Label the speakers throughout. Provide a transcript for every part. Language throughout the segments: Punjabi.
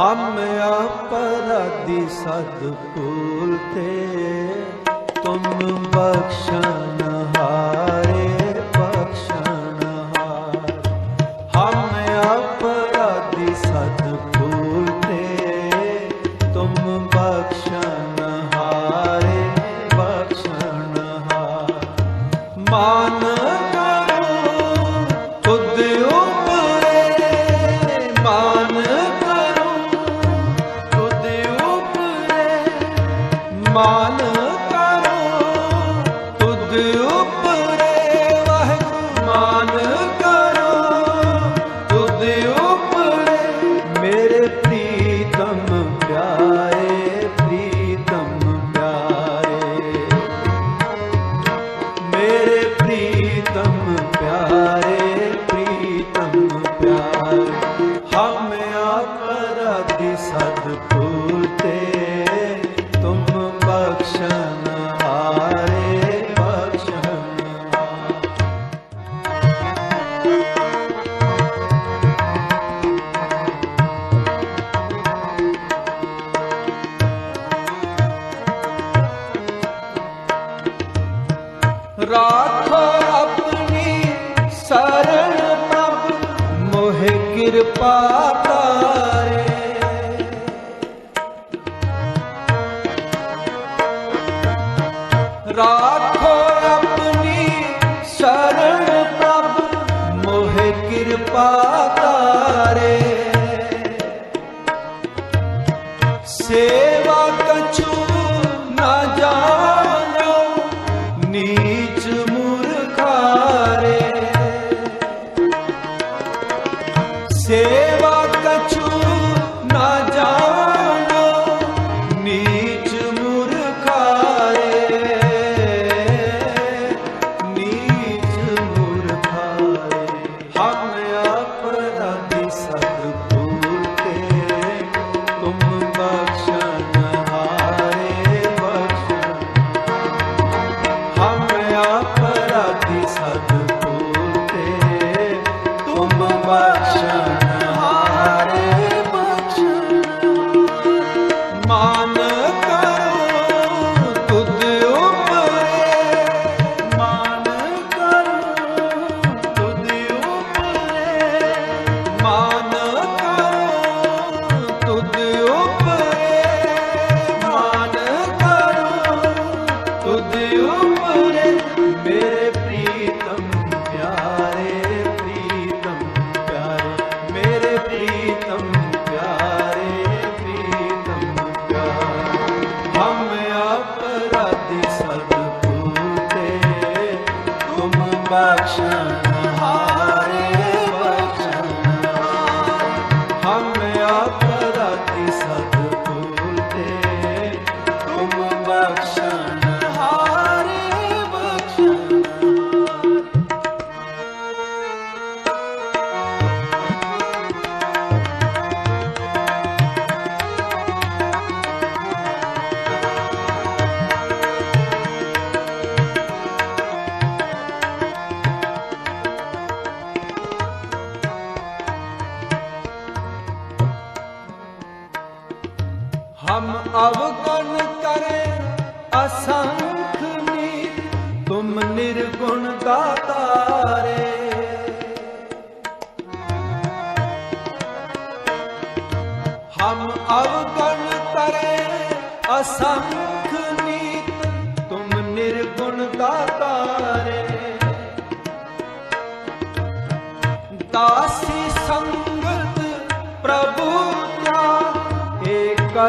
Speaker 1: ਹਮ ਅਪਰਾਧੀ ਸਦ ਭੂਲਤੇ ਤੁਮ ਬਖਸ਼ਣ माल ਕਿਰਪਾ ਤਾਰੇ। ਰਾਖੋ ਆਪਣੀ ਸ਼ਰਨ ਪ੍ਰਭ ਮੋਹਿ ਕਿਰਪਾ ਤਾਰੇ Yeah. दिया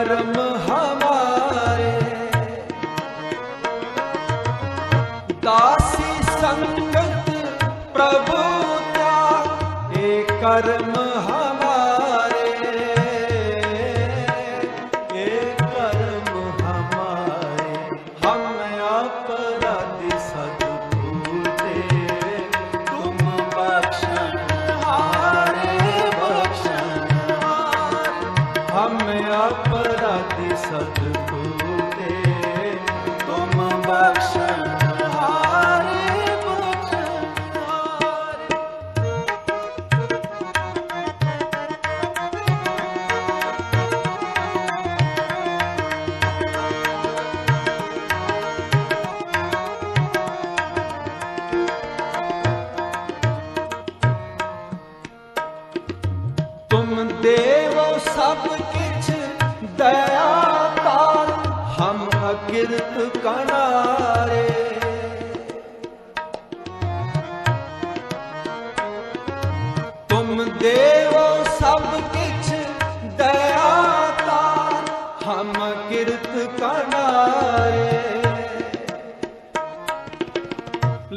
Speaker 1: परम ਪਰਾਤੀ ਸਤਿਗੁਰੂ। ਕਨਾਰੇ ਤੁਮ ਦੇਵੋ ਸਭ ਕਿਛ ਦਇਆਤਾ ਹਮ ਕਿਰਤ ਕਨਾਰੇ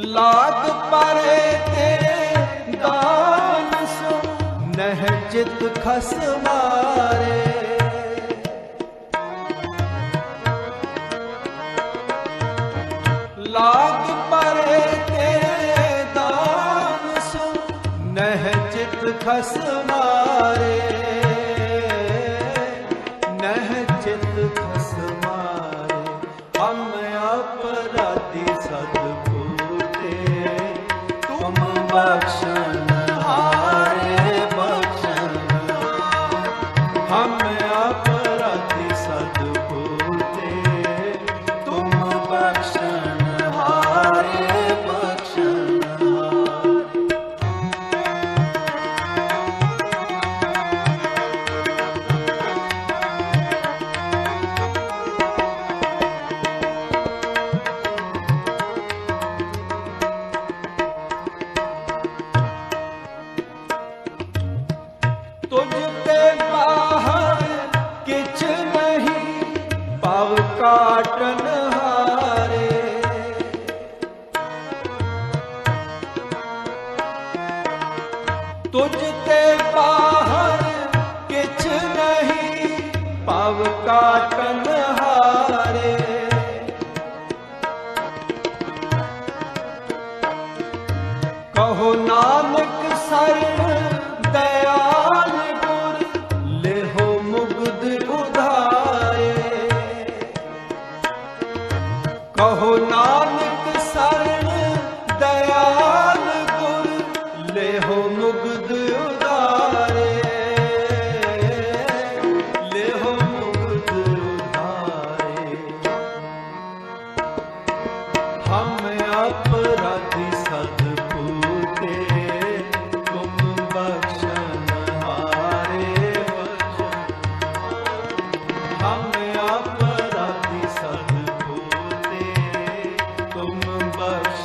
Speaker 1: ਲਾਗ ਪਰੇ ਤੇਰੇ ਦਾਨ ਸੋ ਨਹਿ ਜਿਤ ਖਸਮਾਰੇ ਖਸਮਾਰੇ ਭਵ ਕਾਟਨ ਹਾਰੇ। ਕਹੋ ਨਾਨਕ ਸਰਣ ਦਇਆਲ ਕਹੋ ਨਾਨਕ But.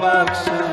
Speaker 1: ਬਖਸ਼